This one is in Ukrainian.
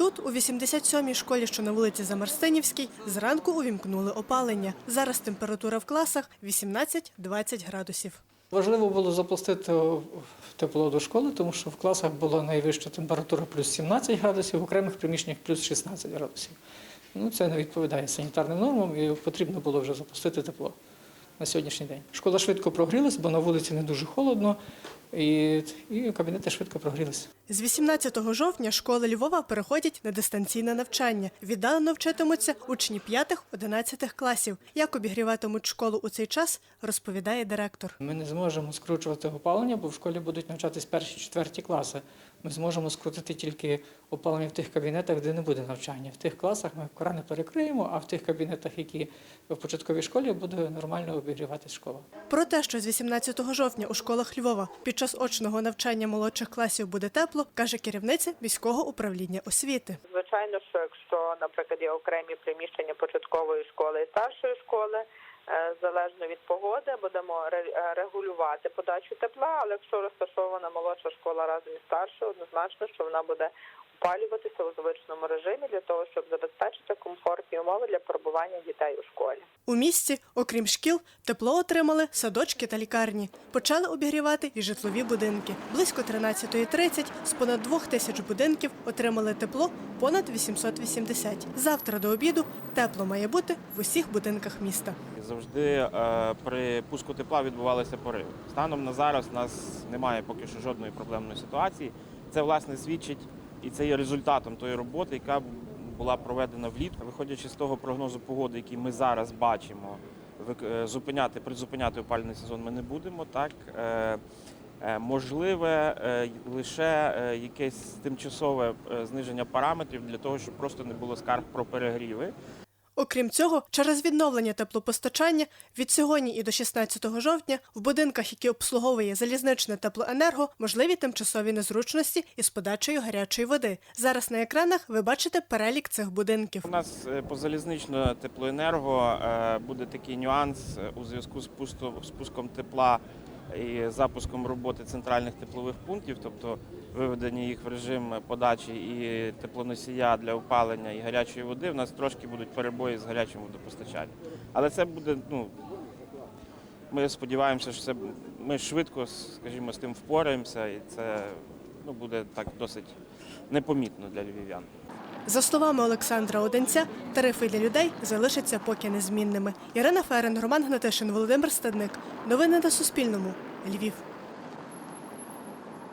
Тут, у 87-й школі, що на вулиці Замарстинівській, зранку увімкнули опалення. Зараз температура в класах 18-20 градусів. Важливо було запустити тепло до школи, тому що в класах була найвища температура плюс 17 градусів, в окремих приміщеннях плюс 16 градусів. Ну, це не відповідає санітарним нормам і потрібно було вже запустити тепло на сьогоднішній день. Школа швидко прогрілась, бо на вулиці не дуже холодно, і, і кабінети швидко прогрілися. З 18 жовтня школи Львова переходять на дистанційне навчання. Віддалено вчитимуться учні 5-11 класів. Як обігріватимуть школу у цей час, розповідає директор. Ми не зможемо скручувати опалення, бо в школі будуть навчатись перші четверті класи. Ми зможемо скрутити тільки опалення в тих кабінетах, де не буде навчання. В тих класах ми крани перекриємо, а в тих кабінетах, які в початковій школі, буде нормально обігріватись школа. Про те, що з 18 жовтня у школах Львова під час очного навчання молодших класів буде тепло, каже керівниця міського управління освіти. Звичайно, що якщо, наприклад, є окремі приміщення початкової школи і старшої школи, залежно від погоди, будемо е, регулювати подачу тепла. Але якщо розташована молодша школа разом із старшою, однозначно, що вона буде опалюватися у звичному режимі для того, щоб забезпечити комфортні умови для перебування дітей у школі. У місті, окрім шкіл, тепло отримали садочки та лікарні. Почали обігрівати і житлові будинки. Близько 13.30 з понад двох тисяч будинків отримали тепло понад 880. Завтра до обіду тепло має бути в усіх будинках міста. Завжди е, при пуску тепла відбувалися пориви. Станом на зараз у нас немає поки що жодної проблемної ситуації. Це власне свідчить і це є результатом тої роботи, яка була проведена влітку. Виходячи з того прогнозу погоди, який ми зараз бачимо, е, зупиняти, призупиняти опалювальний сезон ми не будемо. Так Е, можливе лише якесь тимчасове зниження параметрів для того, щоб просто не було скарг про перегріви. Окрім цього, через відновлення теплопостачання від сьогодні і до 16 жовтня в будинках, які обслуговує залізничне теплоенерго, можливі тимчасові незручності із подачею гарячої води. Зараз на екранах ви бачите перелік цих будинків. У нас е, по залізнично теплоенерго е, буде такий нюанс е, у зв'язку з спуском тепла і запуском роботи центральних теплових пунктів, тобто виведення їх в режим подачі і теплоносія для опалення і гарячої води. У нас трошки будуть перебої з гарячим водопостачанням. Але це буде, ну ми сподіваємося, що це ми швидко, скажімо, з тим впораємося, і це ну, буде так досить непомітно для львів'ян. За словами Олександра Оденця, тарифи для людей залишаться поки незмінними. Ірина Ферен, Роман Гнатишин, Володимир Стадник. Новини на Суспільному. Львів.